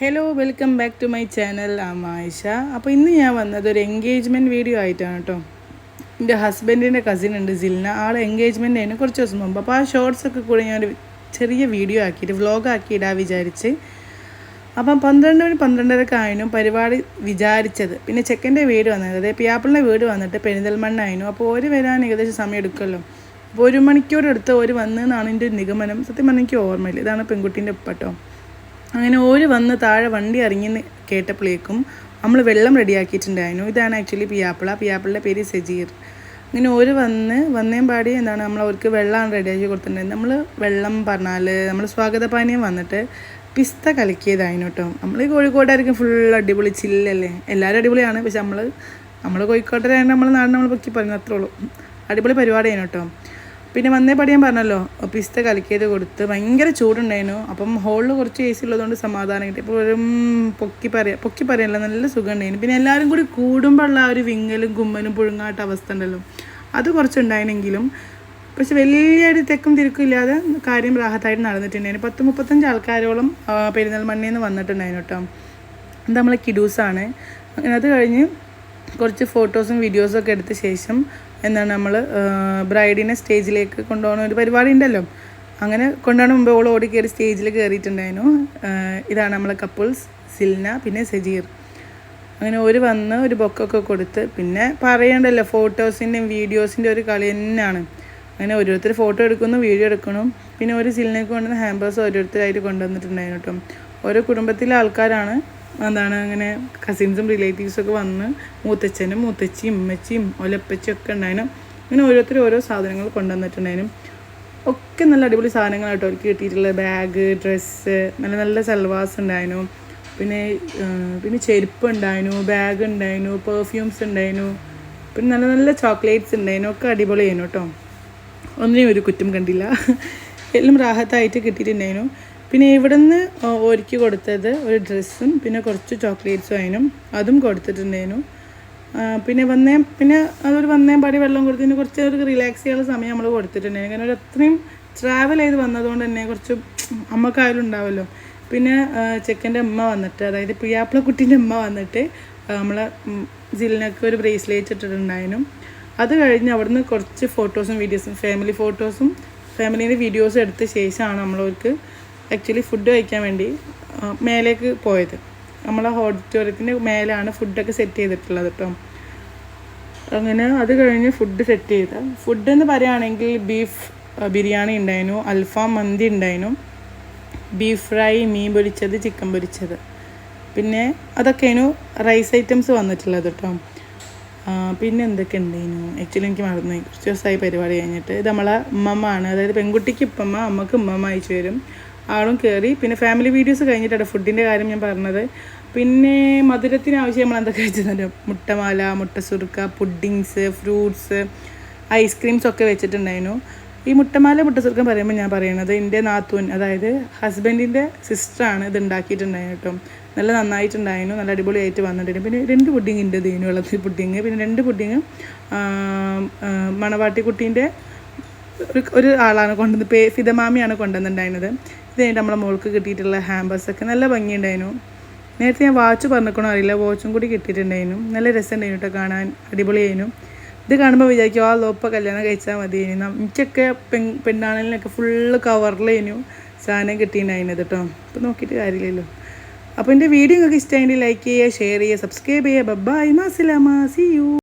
Hello welcome back to my channel ആമായിഷ അപ്പോൾ ഇന്ന് ഞാൻ വന്നത് ഒരു എൻഗേജ്മെന്റ് വീഡിയോ ആയിട്ടാണ് കേട്ടോ എന്റെ ഹസ്ബൻഡിന്റെ കസിൻ ഉണ്ട് സിൽന ആൾ എൻഗേജ്മെന്റ് ആയിരുന്നു കുറച്ച് ദിവസം മുമ്പ്. അപ്പോൾ ആ ഷോർട്സ് ഒക്കെ കൂടി ഞാനൊരു ചെറിയ വീഡിയോ ആക്കിയിട്ട് വ്ലോഗ് ഇടാൻ വിചാരിച്ച്. അപ്പം പന്ത്രണ്ട് മണി പന്ത്രണ്ടരക്ക് ആയിരുന്നു പരിപാടി വിചാരിച്ചത്. പിന്നെ ചെക്കന്റെ വീട് വന്നത്. അതായത് പിയാപ്പിളിന്റെ വീട് വന്നിട്ട് പെരിന്തൽമണ്ണ ആയിരുന്നു അപ്പോൾ ഒരു വരാൻ ഏകദേശം സമയം എടുക്കുമല്ലോ. അപ്പോൾ ഒരു മണിക്കൂർ എടുത്ത് ഒരു വന്നതെന്നാണ് എന്റെ നിഗമനം. സത്യം പറഞ്ഞാൽ എനിക്ക് ഓർമ്മയില്ല. ഇതാണ് പെൺകുട്ടീന്റെ ഉപ്പട്ടോ അങ്ങനെ ഓര് വന്ന് താഴെ വണ്ടി ഇറങ്ങി കേട്ടപ്പോഴേക്കും നമ്മൾ വെള്ളം റെഡിയാക്കിയിട്ടുണ്ടായിരുന്നു. ഇതാണ് ആക്ച്വലി പിയാപ്പിള. പിയാപ്പിളിന്റെ പേര് സജീർ. അങ്ങനെ ഓര് വന്ന് വന്നേം പാടി എന്താണ് നമ്മൾ അവർക്ക് വെള്ളമാണ് റെഡിയാക്കി കൊടുത്തിട്ടുണ്ടായിരുന്നത്. നമ്മൾ വെള്ളം പറഞ്ഞാൽ നമ്മൾ സ്വാഗതപാനീയം വന്നിട്ട് പിസ്ത കലക്കിയതായിരുന്നു കേട്ടോ. നമ്മൾ ഈ കോഴിക്കോട്ടായിരിക്കും ഫുൾ അടിപൊളി ചില്ലല്ലേ? എല്ലാവരും അടിപൊളിയാണ്. പക്ഷെ നമ്മൾ നമ്മൾ കോഴിക്കോട്ടരാണ് നമ്മൾ നാടിനെ നമ്മൾ പൊക്കി പറഞ്ഞു അത്രേ ഉള്ളൂ. അടിപൊളി പരിപാടിയാണ് കേട്ടോ. പിന്നെ വന്നേ പടി ഞാൻ പറഞ്ഞല്ലോ പിസ്ത കലക്കിയത് കൊടുത്ത് ഭയങ്കര ചൂടുണ്ടായിരുന്നു. അപ്പം ഹോളിൽ കുറച്ച് എ സി ഉള്ളതുകൊണ്ട് സമാധാനം കിട്ടി. ഇപ്പോൾ ഒരു പൊക്കി പറയാം പൊക്കി പറയാനല്ല നല്ല സുഖം ഉണ്ടായിരുന്നു പിന്നെ എല്ലാവരും കൂടി കൂടുമ്പോഴുള്ള ആ ഒരു വിങ്ങലും കുമ്മലും പുഴുങ്ങാട്ട അവസ്ഥ ഉണ്ടല്ലോ. അത് കുറച്ചുണ്ടായിരുന്നെങ്കിലും പക്ഷെ വലിയൊരു തെക്കും തിരക്കും ഇല്ലാതെ കാര്യം റാഹത്തായിട്ട് നടന്നിട്ടുണ്ടായിരുന്നു. പത്ത് മുപ്പത്തഞ്ച് ആൾക്കാരോളം ആ, പെരിന്തൽമണ്ണയിൽ നിന്ന് വന്നിട്ടുണ്ടായിരുന്നു കേട്ടോ. ഇത് നമ്മളെ കിഡൂസാണ്. അത് കഴിഞ്ഞ് കുറച്ച് ഫോട്ടോസും വീഡിയോസും ഒക്കെ എടുത്ത ശേഷം എന്താണ് നമ്മൾ ബ്രൈഡിനെ സ്റ്റേജിലേക്ക് കൊണ്ടുപോകുന്ന ഒരു പരിപാടി ഉണ്ടല്ലോ അങ്ങനെ കൊണ്ടുപോകുന്ന മുമ്പ് ഓൾ ഓടി കയറി സ്റ്റേജിൽ കയറിയിട്ടുണ്ടായിരുന്നു. ഇതാണ് നമ്മളെ കപ്പിൾസ് സിൽന പിന്നെ സജീർ. അങ്ങനെ ഒരു വന്ന് ഒരു ബൊക്കൊക്കെ കൊടുത്ത് പിന്നെ പറയണ്ടല്ലോ ഫോട്ടോസിന്റെയും വീഡിയോസിന്റെ ഒരു കളി തന്നെയാണ്. അങ്ങനെ ഓരോരുത്തർ ഫോട്ടോ എടുക്കുന്നു വീഡിയോ എടുക്കണം പിന്നെ ഒരു സിലിനേക്ക് കൊണ്ടുവന്ന ഹാമ്പേഴ്സ് ഓരോരുത്തരായിട്ട് കൊണ്ടുവന്നിട്ടുണ്ടായിരുന്നു കേട്ടോ. ഓരോ കുടുംബത്തിലെ ആൾക്കാരാണ് എന്താണ് അങ്ങനെ കസിൻസും റിലേറ്റീവ്സും ഒക്കെ വന്ന് മൂത്തച്ഛനും മൂത്തച്ചിയും ഉമ്മച്ചിയും ഒലപ്പച്ചിയും ഒക്കെ ഉണ്ടായിരുന്നു അങ്ങനെ ഓരോരുത്തരും ഓരോ സാധനങ്ങൾ കൊണ്ടുവന്നിട്ടുണ്ടായിരുന്നു ഒക്കെ നല്ല അടിപൊളി സാധനങ്ങളാട്ടോ അവർക്ക് കിട്ടിയിട്ടുള്ള ബാഗ് ഡ്രസ്സ് നല്ല നല്ല സൽവാസ് ഉണ്ടായിരുന്നു പിന്നെ പിന്നെ ചെരുപ്പ് ഉണ്ടായിരുന്നു ബാഗ് ഉണ്ടായിരുന്നു പെർഫ്യൂംസ് ഉണ്ടായിരുന്നു പിന്നെ നല്ല നല്ല ചോക്ലേറ്റ്സ് ഉണ്ടായിരുന്നു ഒക്കെ അടിപൊളിയായിരുന്നു കേട്ടോ ഒന്നിനും ഒരു കുറ്റം കണ്ടില്ല. എല്ലാം റാഹത്തായിട്ട് കിട്ടിയിട്ടുണ്ടായിരുന്നു പിന്നെ ഇവിടുന്ന് ഒരുക്കി കൊടുത്തത് ഒരു ഡ്രസ്സും പിന്നെ കുറച്ച് ചോക്ലേറ്റ്സും അതിനും അതും കൊടുത്തിട്ടുണ്ടായിരുന്നു. പിന്നെ വന്നേ പിന്നെ അതൊരു വന്നേ പാടി വെള്ളം കൊടുത്തതിന് കുറച്ച് ഒരു റിലാക്സ് ചെയ്യാനുള്ള സമയം നമ്മൾ കൊടുത്തിട്ടുണ്ടായിരുന്നു. കാരണം ഒരു അത്രയും ട്രാവൽ ചെയ്ത് വന്നതുകൊണ്ട് തന്നെ കുറച്ച് അമ്മക്കായാലും ഉണ്ടാവുമല്ലോ പിന്നെ ചെക്കന്റെ അമ്മ വന്നിട്ട് അതായത് പിയാപ്പിള കുട്ടീന്റെ അമ്മ വന്നിട്ട് നമ്മളെ ജില്ലിനൊക്കെ ഒരു ബ്രേസ്ലെറ്റ് ഇട്ടിട്ടുണ്ടായിരുന്നു. അത് കഴിഞ്ഞ് അവിടുന്ന് കുറച്ച് ഫോട്ടോസും വീഡിയോസും ഫാമിലി ഫോട്ടോസും ഫാമിലീന്റെ വീഡിയോസും എടുത്ത ശേഷമാണ് നമ്മളവർക്ക് ആക്ച്വലി ഫുഡ് കഴിക്കാൻ വേണ്ടി മേലേക്ക് പോയത്. നമ്മളെ ഓഡിറ്റോറിയത്തിന്റെ മേലാണ് ഫുഡൊക്കെ സെറ്റ് ചെയ്തിട്ടുള്ളത് കേട്ടോ അങ്ങനെ അത് കഴിഞ്ഞ് ഫുഡ് സെറ്റ് ചെയ്ത. ഫുഡ് എന്ന് പറയുകയാണെങ്കിൽ ബീഫ് ബിരിയാണി ഉണ്ടായിരുന്നു അൽഫാം മന്തി ഉണ്ടായിരുന്നു ബീഫ് ഫ്രൈ മീൻ പൊരിച്ചത് ചിക്കൻ പൊരിച്ചത്. പിന്നെ അതൊക്കെയാണ് റൈസ് ഐറ്റംസ് വന്നിട്ടുള്ളത് കേട്ടോ പിന്നെ എന്തൊക്കെ ഉണ്ടായിരുന്നു? ആക്ച്വലി എനിക്ക് മറന്നു കുറച്ച് ദിവസമായി പരിപാടി കഴിഞ്ഞിട്ട്. ഇത് നമ്മളെ ഉമ്മമ്മ ആണ്. അതായത് പെൺകുട്ടിക്ക് ഇപ്പമ്മ അമ്മയ്ക്ക് ഉമ്മമ്മ അയച്ചു വരും. ആളും കയറി പിന്നെ ഫാമിലി വീഡിയോസ് കഴിഞ്ഞിട്ടാണ് ഫുഡിന്റെ കാര്യം ഞാൻ പറഞ്ഞത്. പിന്നെ മധുരത്തിന് ആവശ്യം നമ്മൾ എന്തൊക്കെ വെച്ചിട്ടുണ്ട് മുട്ടമാല മുട്ട സുറുക്ക പുഡിങ്സ് ഫ്രൂട്ട്സ് ഐസ്ക്രീംസ് ഒക്കെ വെച്ചിട്ടുണ്ടായിരുന്നു. ഈ മുട്ടമാല മുട്ടസുർക്കം പറയുമ്പോൾ ഞാൻ പറയുന്നത് എന്റെ നാത്തൂൻ അതായത് ഹസ്ബൻഡിന്റെ സിസ്റ്ററാണ് ഇത് ഉണ്ടാക്കിയിട്ടുണ്ടായിരുന്നു കേട്ടോ. നല്ല നന്നായിട്ടുണ്ടായിരുന്നു നല്ല അടിപൊളി ആയിട്ട് വന്നിട്ടുണ്ടായിരുന്നു പിന്നെ രണ്ട് പുഡിങ് ഉണ്ട് ദീനു വെള്ളത്തിൽ പുഡിങ് പിന്നെ രണ്ട് പുഡിങ് മണവാട്ടിക്കുട്ടീന്റെ ഒരു ഒരു ആളാണ് കൊണ്ടുവന്ന് പേ ഫിതമാമിയാണ് കൊണ്ടുവന്നിട്ടുണ്ടായിരുന്നത്. ഇത് നമ്മളെ മോൾക്ക് കിട്ടിയിട്ടുള്ള ഹാമ്പേഴ്സ് ഒക്കെ നല്ല ഭംഗിയുണ്ടായിരുന്നു. നേരത്തെ ഞാൻ വാച്ച് പറഞ്ഞിക്കണോ അറിയില്ല. വാച്ചും കൂടി കിട്ടിയിട്ടുണ്ടായിരുന്നു. നല്ല രസമുണ്ടായിരുന്നു കേട്ടോ കാണാൻ. അടിപൊളിയായിരുന്നു. ഇത് കാണുമ്പോൾ വിചാരിക്കും ആ ലോപ്പ കല്യാണം കഴിച്ചാൽ മതി എനിക്കൊക്കെ പെൺ പെണ്ണാണലിനൊക്കെ ഫുള്ള് കവറിലായിരുന്നു സാധനം കിട്ടിയിട്ടുണ്ടായിരുന്നത് കേട്ടോ അപ്പോൾ നോക്കിയിട്ട് കാര്യമില്ലല്ലോ. അപ്പോൾ എന്റെ വീഡിയോ നിങ്ങൾക്ക് ഇഷ്ടമായെങ്കിൽ ലൈക്ക് ചെയ്യുക ഷെയർ ചെയ്യുക സബ്സ്ക്രൈബ് ചെയ്യുക. By മാസിലാമ C U